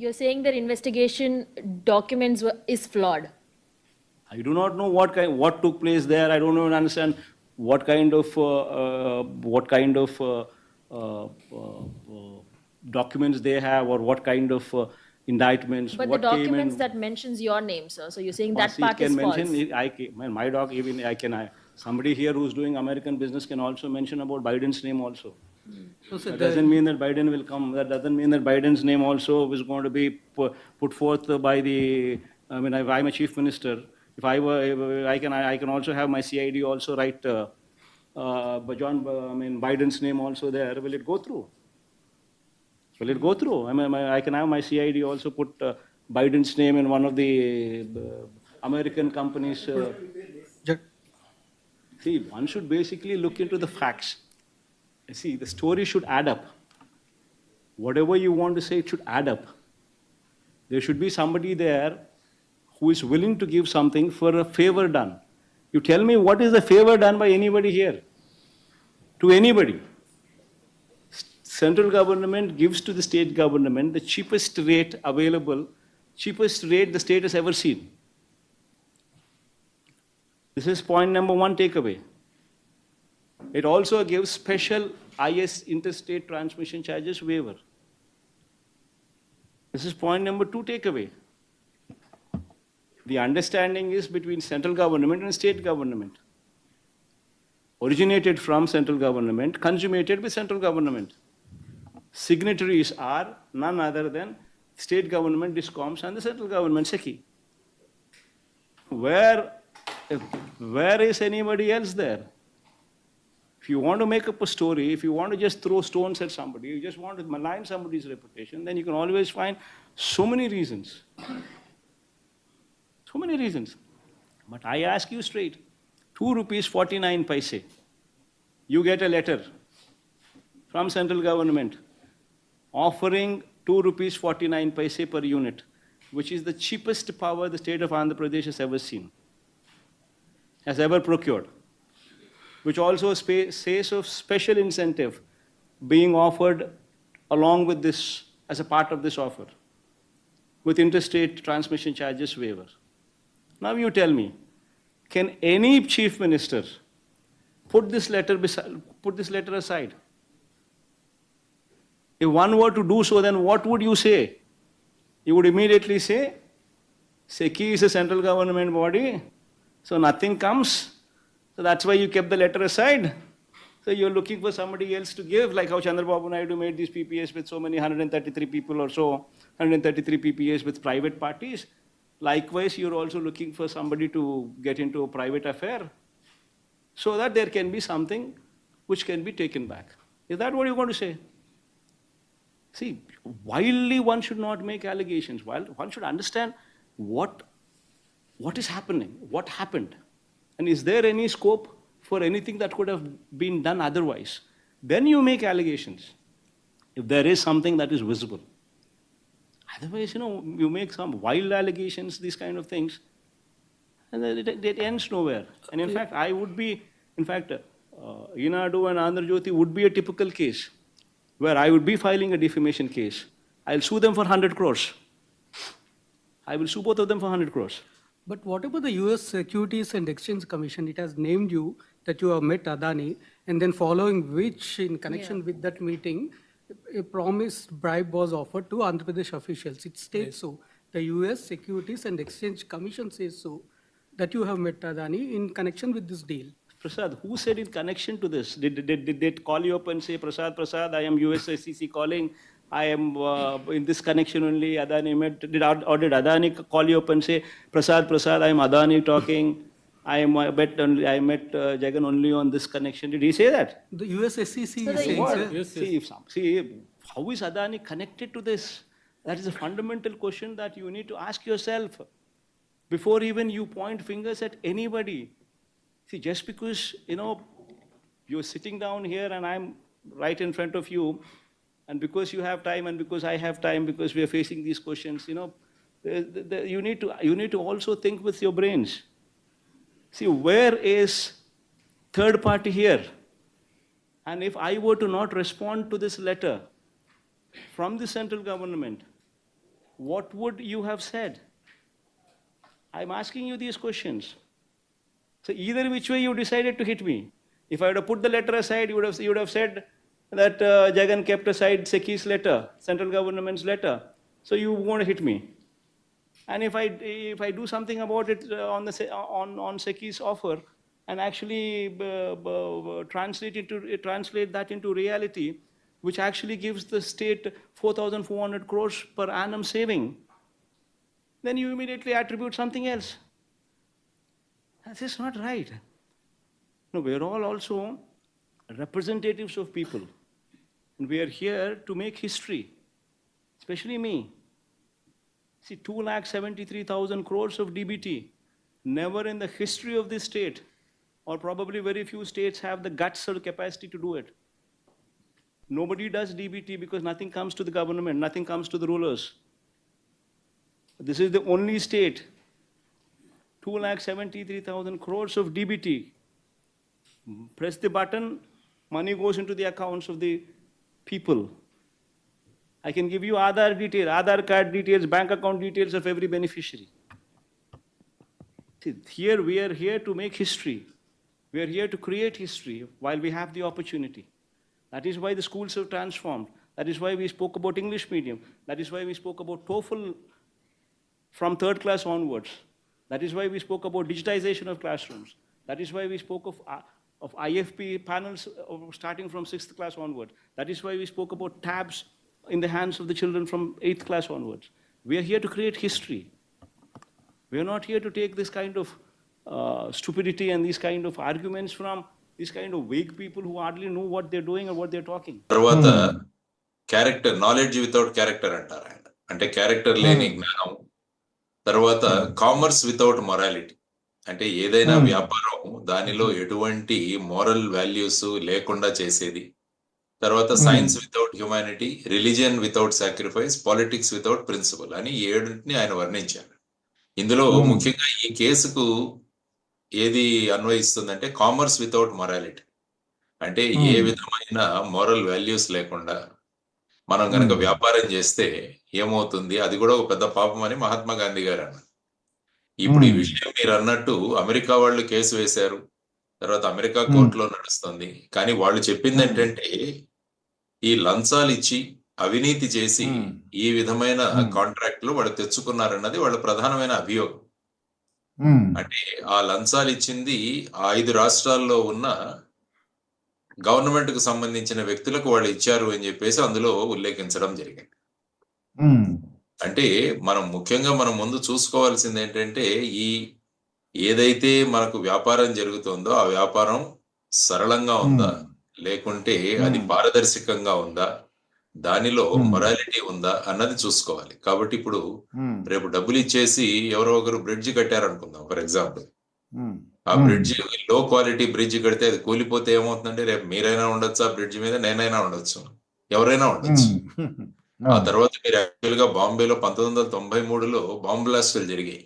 You're saying that investigation documents were, is flawed. I do not know what kind, what took place there. I don't even understand what kind of, uh, uh, what kind of uh, uh, uh, uh, documents they have or what kind of uh, indictments. But what the documents that mentions your name, sir, so you're saying that part can is false. mention, I, ca- my, my doc, even I can, I, somebody here who's doing American business can also mention about Biden's name also. That doesn't mean that Biden will come, that doesn't mean that Biden's name also is going to be put forth by the, I mean, if I'm a chief minister, if I were, I can, I can also have my CID also write, uh, uh, but John, uh, I mean, Biden's name also there, will it go through? Will it go through? I mean, I can have my CID also put uh, Biden's name in one of the uh, American companies. uh, See, one should basically look into the facts. See, the story should add up. Whatever you want to say, it should add up. There should be somebody there who is willing to give something for a favor done. You tell me what is the favor done by anybody here? To anybody. Central government gives to the state government the cheapest rate available, cheapest rate the state has ever seen. This is point number one takeaway. It also gives special IS interstate transmission charges waiver. This is point number two takeaway. The understanding is between central government and state government. Originated from central government, consummated by central government. Signatories are none other than state government, discoms, and the central government, SECI. Where, where is anybody else there? If you want to make up a story, if you want to just throw stones at somebody, you just want to malign somebody's reputation, then you can always find so many reasons. So many reasons. But I ask you straight 2 rupees 49 paise. You get a letter from central government offering 2 rupees 49 paise per unit, which is the cheapest power the state of Andhra Pradesh has ever seen, has ever procured which also says of special incentive being offered along with this, as a part of this offer, with interstate transmission charges waiver. Now you tell me, can any chief minister put this letter, put this letter aside? If one were to do so, then what would you say? You would immediately say, SECI is a central government body, so nothing comes. So that's why you kept the letter aside. So you're looking for somebody else to give, like how Chandrababu Naidu made these PPAs with so many 133 people or so, 133 PPAs with private parties. Likewise, you're also looking for somebody to get into a private affair so that there can be something which can be taken back. Is that what you're going to say? See, wildly one should not make allegations. One should understand what, what is happening, what happened, and is there any scope for anything that could have been done otherwise. Then you make allegations. If there is something that is visible. Otherwise, you know, you make some wild allegations, these kind of things, and then it, it ends nowhere. And in fact, I would be, in fact, uh, Inadu and Andhra Jyoti would be a typical case where I would be filing a defamation case. I'll sue them for 100 crores. I will sue both of them for 100 crores. But what about the US Securities and Exchange Commission? It has named you that you have met Adani, and then following which, in connection with that meeting, a promised bribe was offered to Andhra Pradesh officials. It states so. The US Securities and Exchange Commission says so, that you have met Adani in connection with this deal. Prasad, who said in connection to this? Did, did, did they call you up and say, Prasad, Prasad, I am USSCC calling, I am uh, in this connection only, Adani met, did, Ad- or did Adani call you up and say, Prasad, Prasad, I am Adani talking, I am, I met, only, I met uh, Jagan only on this connection. Did he say that? The US SEC is saying, What? sir, See, if some, see, how is Adani connected to this? That is a fundamental question that you need to ask yourself before even you point fingers at anybody. See, just because, you know, you're sitting down here and I'm right in front of you, and because you have time and because I have time, because we are facing these questions, you know, the- the- you, need to, you need to also think with your brains. See, where is third party here? And if I were to not respond to this letter from the central government, what would you have said? I'm asking you these questions. So either which way you decided to hit me. If I would have put the letter aside, you would have, you would have said that uh, Jagan kept aside Seki's letter, central government's letter. So you won't hit me. And if I, if I do something about it uh, on, the, on, on Seki's offer and actually uh, translate, into, translate that into reality, which actually gives the state 4,400 crores per annum saving, then you immediately attribute something else. That is not right. No, we are all also representatives of people. And we are here to make history, especially me. See, 2,73,000 crores of DBT. Never in the history of this state, or probably very few states have the guts or capacity to do it. Nobody does DBT because nothing comes to the government, nothing comes to the rulers. This is the only state. 2,73,000 crores of DBT. Press the button, money goes into the accounts of the people. I can give you Aadhaar detail, Aadhaar card details, bank account details of every beneficiary. See, here we are here to make history. We are here to create history while we have the opportunity. That is why the schools have transformed. That is why we spoke about English medium. That is why we spoke about TOEFL from third class onwards. That is why we spoke about digitization of classrooms. That is why we spoke of, uh, of IFP panels uh, starting from sixth class onward. That is why we spoke about tabs in the hands of the children from eighth class onwards. We are here to create history. We are not here to take this kind of uh, stupidity and these kind of arguments from these kind of vague people who hardly know what they're doing or what they're talking. తర్వాత character knowledge without character అంటారు ఆయన అంటే character లేని జ్ఞానం తర్వాత commerce without morality అంటే ఏదైనా వ్యాపారం దానిలో ఎటువంటి మోరల్ వాల్యూస్ లేకుండా చేసేది. తర్వాత science without humanity religion without sacrifice politics without principle అని ఏడుని ఆయన వర్ణించారు ఇందులో ముఖ్యంగా ఈ కేసుకు ఏది అన్వయిస్తుందంటే కామర్స్ వితౌట్ మొరాలిటీ అంటే ఏ విధమైన మోరల్ వాల్యూస్ లేకుండా మనం కనుక వ్యాపారం చేస్తే ఏమవుతుంది? అది కూడా ఒక పెద్ద పాపం అని మహాత్మా గాంధీ గారు అన్నారు. ఇప్పుడు ఈ విషయం మీరు అన్నట్టు అమెరికా వాళ్ళు కేసు వేశారు తర్వాత అమెరికా కోర్టులో నడుస్తుంది. కానీ వాళ్ళు చెప్పింది ఏంటంటే ఈ లంచాలు ఇచ్చి అవినీతి చేసి ఈ విధమైన కాంట్రాక్ట్లు వాళ్ళు తెచ్చుకున్నారన్నది వాళ్ళ ప్రధానమైన అభియోగం. అంటే ఆ లంచాలు ఇచ్చింది ఆ ఐదు రాష్ట్రాల్లో ఉన్న గవర్నమెంట్కు సంబంధించిన వ్యక్తులకు వాళ్ళు ఇచ్చారు అని చెప్పేసి అందులో ఉల్లేఖించడం జరిగింది. అంటే మనం ముఖ్యంగా మనం ముందు చూసుకోవాల్సింది ఏంటంటే ఈ ఏదైతే మనకు వ్యాపారం జరుగుతుందో ఆ వ్యాపారం సరళంగా ఉందా? లేకుంటే అది పారదర్శకంగా ఉందా? దానిలో మొరాలిటీ ఉందా? అన్నది చూసుకోవాలి. కాబట్టి ఇప్పుడు రేపు డబ్బులు ఇచ్చేసి ఎవరో ఒకరు బ్రిడ్జ్ కట్టారనుకుందాం ఫర్ ఎగ్జాంపుల్ ఆ బ్రిడ్జ్లో క్వాలిటీ బ్రిడ్జ్ కడితే అది కూలిపోతే ఏమవుతుందంటే రేపు మీరైనా ఉండొచ్చు ఆ బ్రిడ్జ్ మీద నేనైనా ఉండొచ్చు. ఎవరైనా ఉండొచ్చు. ఆ తర్వాత మీరు యాక్చువల్గా బాంబేలో పంతొమ్మిది వందల తొంభై మూడులో బాంబ్ బ్లాస్టులు జరిగాయి.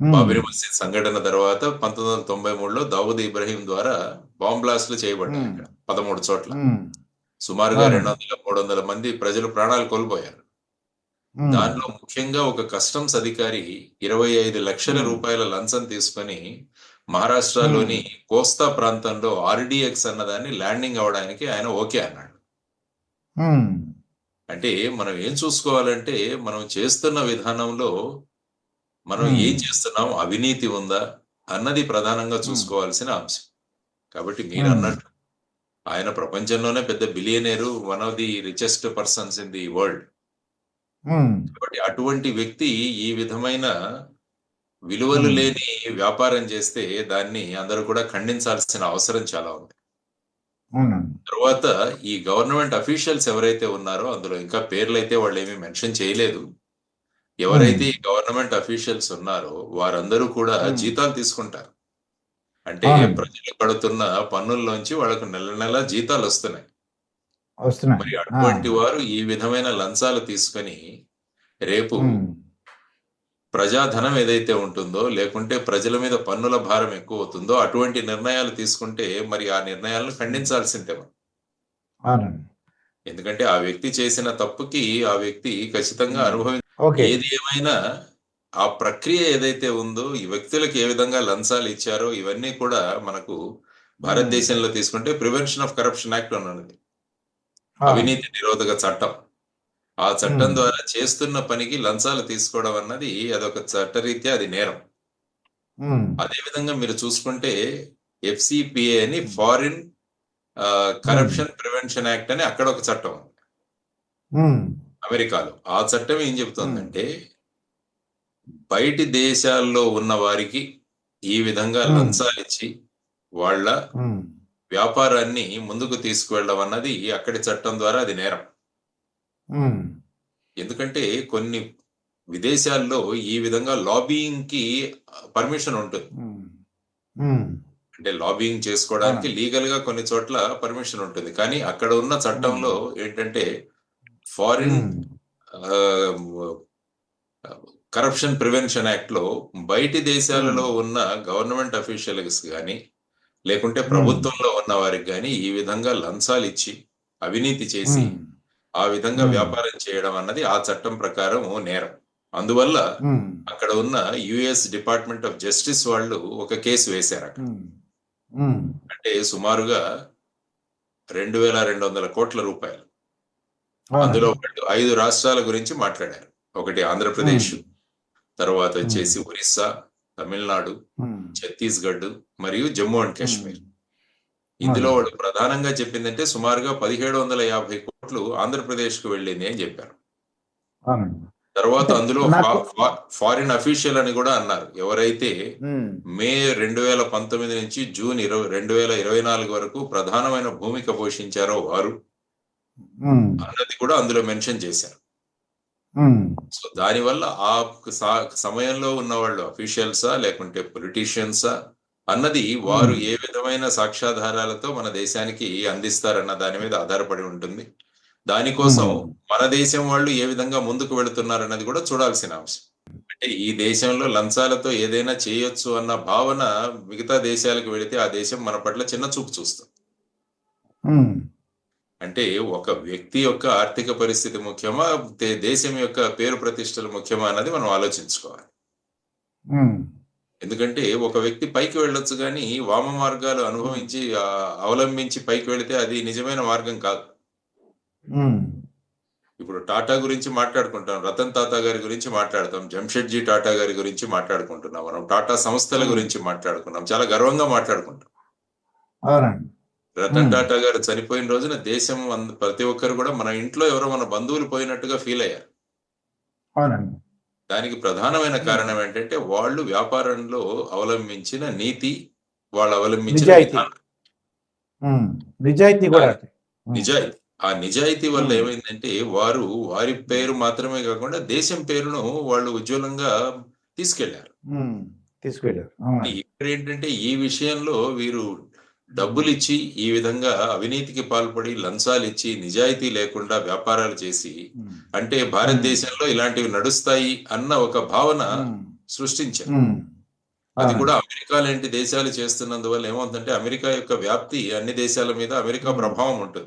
బాబరీ మసీద్ సంఘటన తర్వాత పంతొమ్మిది వందల తొంభై మూడులో దావుద్ ఇబ్రహీం ద్వారా బాంబ్ బ్లాస్టులు చేయబడ్డాయి ఇక్కడ పదమూడు చోట్ల. సుమారుగా రెండు వందల మూడు వందల మంది ప్రజలు ప్రాణాలు కోల్పోయారు. దానిలో ముఖ్యంగా ఒక కస్టమ్స్ అధికారి ఇరవై ఐదు లక్షల రూపాయల లంచం తీసుకొని మహారాష్ట్రలోని కోస్తా ప్రాంతంలో ఆర్డిఎక్స్ అన్నదాన్ని ల్యాండింగ్ అవడానికి ఆయన ఓకే అన్నాడు. అంటే మనం ఏం చూసుకోవాలంటే మనం చేస్తున్న విధానంలో మనం ఏం చేస్తున్నాం? అవినీతి ఉందా? అన్నది ప్రధానంగా చూసుకోవాల్సిన అంశం. కాబట్టి మీరు అన్నట్టు ఆయన ప్రపంచంలోనే పెద్ద billionaire one of the richest persons in the world కాబట్టి అటువంటి వ్యక్తి ఈ విధమైన విలువలు లేని వ్యాపారం చేస్తే దాన్ని అందరూ కూడా ఖండించాల్సిన అవసరం చాలా ఉంది. తర్వాత ఈ గవర్నమెంట్ అఫీషియల్స్ ఎవరైతే ఉన్నారో అందులో ఇంకా పేర్లు అయితే వాళ్ళు ఏమీ మెన్షన్ చేయలేదు ఎవరైతే ఈ గవర్నమెంట్ అఫీషియల్స్ ఉన్నారో వారందరూ కూడా. జీతాలు తీసుకుంటారు అంటే. ప్రజలు కడుతున్న పన్నుల్లోంచి వాళ్ళకు నెల నెల జీతాలు వస్తున్నాయి మరి. అటువంటి వారు ఈ విధమైన లంచాలు తీసుకొని రేపు. ప్రజాధనం ఏదైతే ఉంటుందో లేకుంటే ప్రజల మీద పన్నుల భారం ఎక్కువ అవుతుందో అటువంటి నిర్ణయాలు తీసుకుంటే మరి ఆ నిర్ణయాలను ఖండించాల్సిందే మనం. ఎందుకంటే ఆ వ్యక్తి చేసిన తప్పుకి ఆ వ్యక్తి ఖచ్చితంగా అనుభవి ఏది ఏమైనా ఆ ప్రక్రియ ఏదైతే ఉందో ఈ వ్యక్తులకు ఏ విధంగా లంచాలు ఇచ్చారో ఇవన్నీ కూడా మనకు భారతదేశంలో తీసుకుంటే ప్రివెన్షన్ ఆఫ్ కరప్షన్ యాక్ట్ అని ఉన్నది. అవినీతి నిరోధక చట్టం. ఆ చట్టం. ద్వారా చేస్తున్న పనికి లంచాలు తీసుకోవడం అన్నది అదొక చట్టరీత్యా అది నేరం. అదే విధంగా మీరు చూసుకుంటే ఎఫ్సిపిఏ అని ఫారిన్ కరప్షన్ ప్రివెన్షన్ యాక్ట్ అని అక్కడ ఒక చట్టం. అమెరికాలో ఆ చట్టం ఏం చెబుతుందంటే బయటి దేశాల్లో ఉన్న వారికి ఈ విధంగా. లంచాలు ఇచ్చి వాళ్ళ. వ్యాపారాన్ని ముందుకు తీసుకువెళ్ళడం అన్నది అక్కడి చట్టం ద్వారా అది నేరం. ఎందుకంటే కొన్ని విదేశాల్లో ఈ విధంగా లాబింగ్కి పర్మిషన్ ఉంటుంది. అంటే లాబింగ్ చేసుకోవడానికి లీగల్గా కొన్ని చోట్ల పర్మిషన్ ఉంటుంది. కానీ అక్కడ ఉన్న చట్టంలో ఏంటంటే ఫారిన్. కరప్షన్ ప్రివెన్షన్ యాక్ట్లో బయటి దేశాలలో ఉన్న గవర్నమెంట్ అఫీషియల్స్ కానీ లేకుంటే ప్రభుత్వంలో ఉన్న వారికి కానీ ఈ విధంగా లంచాలు ఇచ్చి అవినీతి చేసి. ఆ విధంగా. వ్యాపారం చేయడం అన్నది ఆ చట్టం ప్రకారం నేరం అందువల్ల. అక్కడ ఉన్న యుఎస్ డిపార్ట్మెంట్ ఆఫ్ జస్టిస్ వాళ్ళు ఒక కేసు వేశారు అక్కడ. అంటే సుమారుగా రెండు వేల రెండు వందల కోట్ల రూపాయలు. అందులో ఐదు రాష్ట్రాల గురించి మాట్లాడారు ఒకటి ఆంధ్రప్రదేశ్ తర్వాత వచ్చేసి ఒరిస్సా తమిళనాడు. ఛత్తీస్గఢ్ మరియు జమ్మూ అండ్ కాశ్మీర్ ఇందులో వాళ్ళు ప్రధానంగా చెప్పిందంటే సుమారుగా పదిహేడు వందల యాభై కోట్లు ఆంధ్రప్రదేశ్కు వెళ్ళింది అని చెప్పారు. తర్వాత అందులో ఫారిన్ అఫీషియల్ అని కూడా అన్నారు ఎవరైతే. మే రెండు వేల పంతొమ్మిది నుంచి జూన్ ఇరవై రెండు వేల ఇరవై నాలుగు వరకు ప్రధానమైన భూమిక పోషించారో వారు. అన్నది కూడా అందులో మెన్షన్ చేశారు. సో దానివల్ల ఆ సమయంలో ఉన్న వాళ్ళు అఫీషియల్సా లేకుంటే పొలిటీషియన్సా అన్నది వారు ఏ విధమైన సాక్ష్యాధారాలతో మన దేశానికి అందిస్తారన్న దాని మీద ఆధారపడి ఉంటుంది దానికోసం. మన దేశం వాళ్ళు ఏ విధంగా ముందుకు వెళుతున్నారన్నది కూడా చూడాల్సిన అంశం అంటే ఈ దేశంలో లంచాలతో ఏదైనా చేయొచ్చు అన్న భావన మిగతా దేశాలకు వెళితే ఆ దేశం మన పట్ల చిన్న చూపు చూస్తుంది. అంటే ఒక వ్యక్తి యొక్క ఆర్థిక పరిస్థితి ముఖ్యమా దేశం యొక్క పేరు ప్రతిష్టలు ముఖ్యమా అన్నది మనం ఆలోచించుకోవాలి. ఎందుకంటే ఒక వ్యక్తి పైకి వెళ్ళొచ్చు కానీ వామ మార్గాలు అనుభవించి అవలంబించి పైకి వెళితే అది నిజమైన మార్గం కాదు. ఇప్పుడు టాటా గురించి మాట్లాడుకుంటాం రతన్ టాటా గారి గురించి మాట్లాడతాం జంషెడ్జీ టాటా గారి గురించి మాట్లాడుకుంటున్నాం మనం టాటా సంస్థల గురించి మాట్లాడుకున్నాం చాలా గర్వంగా మాట్లాడుకుంటాం. అవునండి. రతన్ Hmm. టాటా గారు చనిపోయిన రోజున దేశం ప్రతి ఒక్కరు కూడా మన ఇంట్లో ఎవరో మన బంధువులు పోయినట్టుగా ఫీల్ అయ్యారు. అవునండి. దానికి ప్రధానమైన కారణం ఏంటంటే వాళ్ళు వ్యాపారంలో అవలంబించిన నీతి వాళ్ళు అవలంబించిన నిజాయితీ. నిజాయితీ. ఆ నిజాయితీ వల్ల. ఏమైందంటే వారు వారి పేరు మాత్రమే కాకుండా దేశం పేరును వాళ్ళు ఉజ్వలంగా తీసుకెళ్ళారు. ఇక్కడ ఏంటంటే ఈ విషయంలో వీరు డబ్బులు ఇచ్చి ఈ విధంగా అవినీతికి పాల్పడి లంచాలు ఇచ్చి నిజాయితీ లేకుండా వ్యాపారాలు చేసి. అంటే భారతదేశంలో ఇలాంటివి నడుస్తాయి అన్న ఒక భావన. సృష్టించారు. అది. కూడా అమెరికా లాంటి దేశాలు చేస్తున్నందువల్ల ఏమవుతుందంటే అమెరికా యొక్క వ్యాప్తి అన్ని దేశాల మీద అమెరికా. ప్రభావం ఉంటుంది